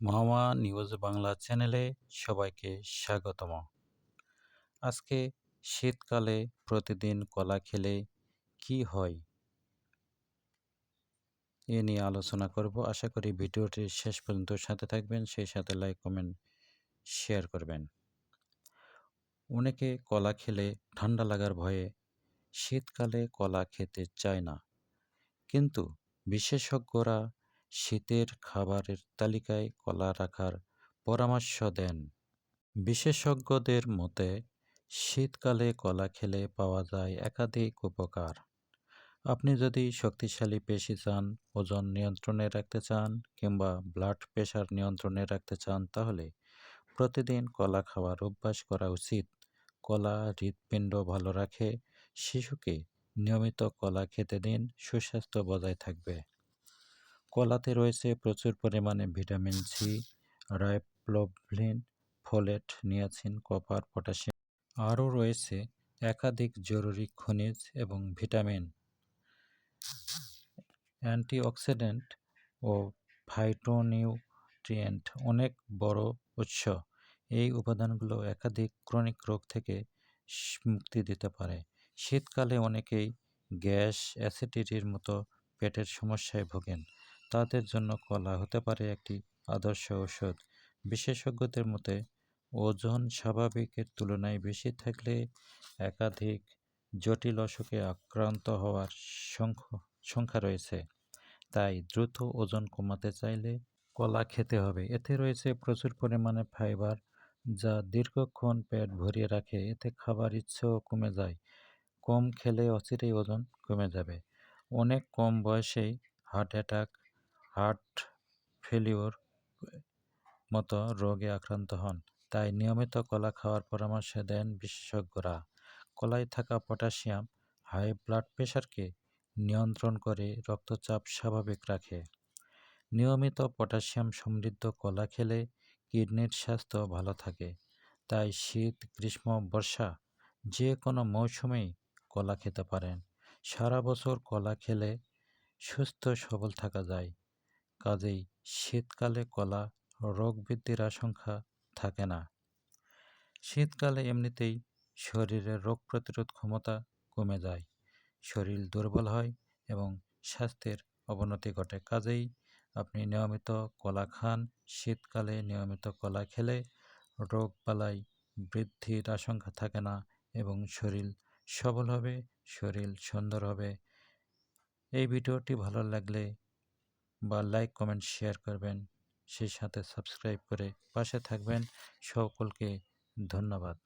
মাওয়া news Bangla চ্যানেলে সবাইকে স্বাগতম। আজকে শীতকালে প্রতিদিন কলা খেলে কি হয়? এ নিয়ে আলোচনা করব। আশা করি ভিডিওটি শেষ পর্যন্ত সাথে থাকবেন, সেই সাথে লাইক, কমেন্ট, শেয়ার করবেন। অনেকে কলা খেলে ঠান্ডা লাগার ভয়ে শীতকালে কলা খেতে চায় না। কিন্তু বিশেষজ্ঞরা শীতের খাবারের তালিকায় কলা রাখার পরামর্শ দেন। বিশেষজ্ঞদের মতে, শীতকালে কলা খেলে পাওয়া যায় একাধিক উপকার। আপনি যদি শক্তিশালী পেশি চান, ওজন নিয়ন্ত্রণে রাখতে চান কিংবা ব্লাড প্রেশার নিয়ন্ত্রণে রাখতে চান, তাহলে প্রতিদিন কলা খাওয়ার অভ্যাস করা উচিত। কলা হৃৎপিণ্ড ভালো রাখে, শিশুকে নিয়মিত কলা খেতে দিন, সুস্বাস্থ্য বজায় থাকবে। কলাতে রয়েছে প্রচুর পরিমাণে vitamin C riboflavin, folate, niacin, copper, potassium আরও রয়েছে একাধিক জরুরি খনিজ এবং ভিটামিন। অ্যান্টিঅক্সিডেন্ট ও ফাইটোনিউট্রিয়েন্ট অনেক বড় উৎস। এই উপাদানগুলো একাধিক ক্রনিক রোগ থেকে মুক্তি দিতে পারে। শীতকালে অনেকেই গ্যাস, অ্যাসিডিটির মতো পেটের সমস্যায় ভোগেন। তাদের জন্য কলা হতে পারে একটি আদর্শ ঔষধ। বিশেষজ্ঞদের মতে, ওজন স্বাভাবিকের তুলনায় বেশি থাকলে একাধিক জটিল অসুখে আক্রান্ত হওয়ার সংখ্যা রয়েছে। তাই দ্রুত ওজন কমাতে চাইলে কলা খেতে হবে। এতে রয়েছে প্রচুর পরিমাণে ফাইবার, যা দীর্ঘক্ষণ পেট ভরিয়ে রাখে। এতে খাবার ইচ্ছেও কমে যায়। কম খেলে অচিরেই ওজন কমে যাবে। অনেক কম বয়সেই হার্ট অ্যাটাক হার্ট ফেলিওর মতো রোগে আক্রান্ত হন। তাই নিয়মিত কলা খাওয়ার পরামর্শ দেন বিশেষজ্ঞরা। কলায় থাকা পটাশিয়াম, হাই ব্লাড প্রেশারকে নিয়ন্ত্রণ করে রক্তচাপ স্বাভাবিক রাখে। নিয়মিত পটাশিয়াম সমৃদ্ধ কলা খেলে কিডনির স্বাস্থ্য ভালো থাকে। তাই শীত, গ্রীষ্ম, বর্ষা যে কোনো মৌসুমেই কলা খেতে পারেন। সারা বছর কলা খেলে সুস্থ সবল থাকা যায়। কাজেই শীতকালে কলা রোগ বৃদ্ধির আশঙ্কা থাকে না। শীতকালে এমনিতেই শরীরের রোগ প্রতিরোধ ক্ষমতা কমে যায়। শরীর দুর্বল হয় এবং স্বাস্থ্যের অবনতি ঘটে। কাজেই আপনি নিয়মিত কলা খান। শীতকালে নিয়মিত কলা খেলে রোগবালাই বৃদ্ধির আশঙ্কা থাকে না এবং শরীর সবল হবে, শরীর সুন্দর হবে। এই ভিডিওটি ভালো লাগলে বা লাইক কমেন্ট শেয়ার করবেন। সেই সাথে সাবস্ক্রাইব করে পাশে থাকবেন। সকলকে ধন্যবাদ।